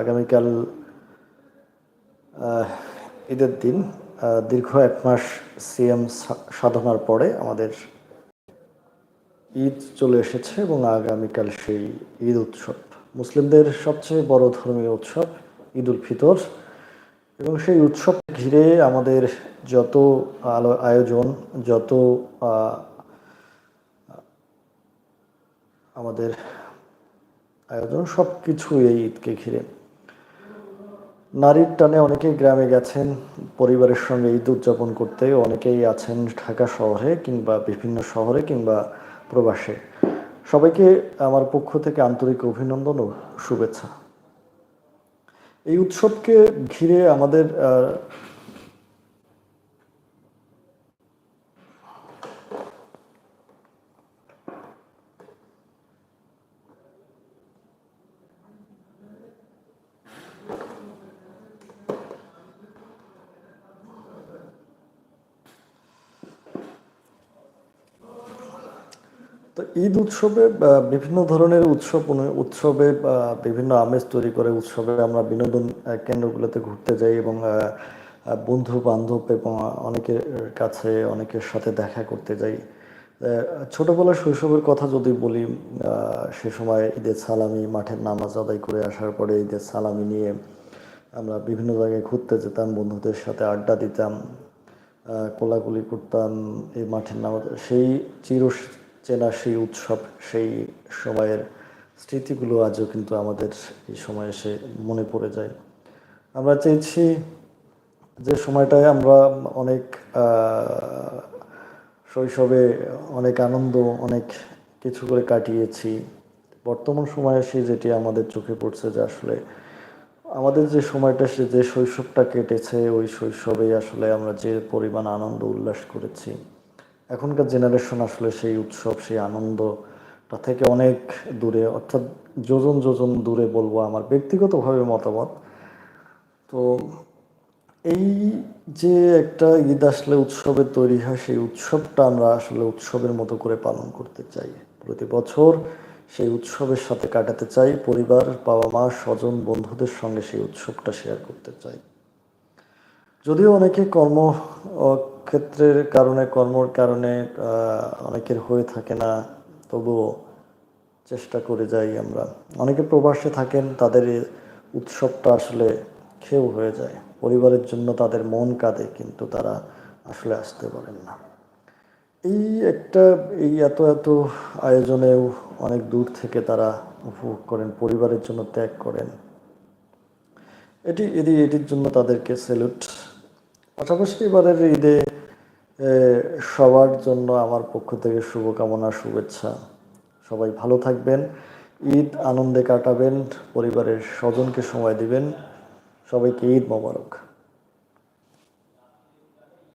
আগামীকাল ঈদের দিন দীর্ঘ এক মাস সিএম সাধনার পরে আমাদের ঈদ চলে এসেছে এবং আগামীকাল সেই ঈদ উৎসব। মুসলিমদের সবচেয়ে বড় ধর্মীয় উৎসব ঈদ উল ফিতর এবং সেই উৎসব ঘিরে আমাদের যত আলো, আয়োজন, যত আমাদের আয়োজন সব কিছু এই ঈদকে ঘিরে। নারীর টানে অনেকেই গ্রামে গেছেন, পরিবারের সঙ্গে ঈদ উদযাপন করতে, অনেকেই আছেন ঢাকা শহরে কিংবা বিভিন্ন শহরে কিংবা প্রবাসে। সবাইকে আমার পক্ষ থেকে আন্তরিক অভিনন্দন ও শুভেচ্ছা। এই উৎসবকে ঘিরে আমাদের তো ঈদ উৎসবে বিভিন্ন ধরনের উৎসব উৎসবে বিভিন্ন আমেজ তৈরি করে উৎসবে আমরা বিনোদন কেন্দ্রগুলোতে ঘুরতে যাই এবং বন্ধু বান্ধব এবং অনেকের কাছে, অনেকের সাথে দেখা করতে যাই। ছোটবেলার শৈশবের কথা যদি বলি সে সময় ঈদের সালামি, মাঠের নামাজ আদায় করে আসার পরে ঈদের সালামি নিয়ে আমরা বিভিন্ন জায়গায় ঘুরতে যেতাম, বন্ধুদের সাথে আড্ডা দিতাম কোলাকুলি করতাম, এই মাঠের নামাজ, সেই চির চেনা সেই উৎসব, সেই সময়ের স্মৃতিগুলো আজও কিন্তু আমাদের এই সময় এসে মনে পড়ে যায়। আমরা চেয়েছি যে সময়টায় আমরা অনেক শৈশবে অনেক আনন্দ, অনেক কিছু করে কাটিয়েছি। বর্তমান সময়ে এসে যেটি আমাদের চোখে পড়ছে যে আসলে আমাদের যে সময়টা, সে যে শৈশবটা কেটেছে, ওই শৈশবেই আসলে আমরা যে পরিমাণ আনন্দ উল্লাস করেছি। এখনকার জেনারেশন আসলে সেই উৎসব, সেই আনন্দটা থেকে অনেক দূরে, অর্থাৎ যোজন যোজন দূরে বলব আমার ব্যক্তিগতভাবে মতামত। তো এই যে একটা ঈদ আসলে উৎসবের তৈরি হয়, সেই উৎসবটা আমরা আসলে উৎসবের মতো করে পালন করতে চাই। প্রতি বছর সেই উৎসবের সাথে কাটাতে চাই, পরিবার বাবা মা স্বজন, বন্ধুদের সঙ্গে সেই উৎসবটা শেয়ার করতে চাই। যদিও অনেকে কর্ম ক্ষেত্রের কারণে, কর্মর কারণে অনেকের হয়ে থাকে না। তবুও চেষ্টা করে যাই আমরা। অনেকে প্রবাসে থাকেন, তাদের উৎসবটা আসলে খেউ হয়ে যায়। পরিবারের জন্য তাদের মন কাঁদে, কিন্তু তারা আসলে আসতে পারেন না। এই একটা, এই এত এত আয়োজনেও অনেক দূর থেকে তারা উপভোগ করেন, পরিবারের জন্য ত্যাগ করেন। এটি এটি, এটির জন্য তাদেরকে স্যালুট পাশাপাশি এবারের ঈদে সবার জন্য আমার পক্ষ থেকে শুভকামনা, শুভেচ্ছা। সবাই ভালো থাকবেন, ঈদ আনন্দে কাটাবেন, পরিবারের স্বজনকে সময় দিবেন, সবাইকে ঈদ মোবারক।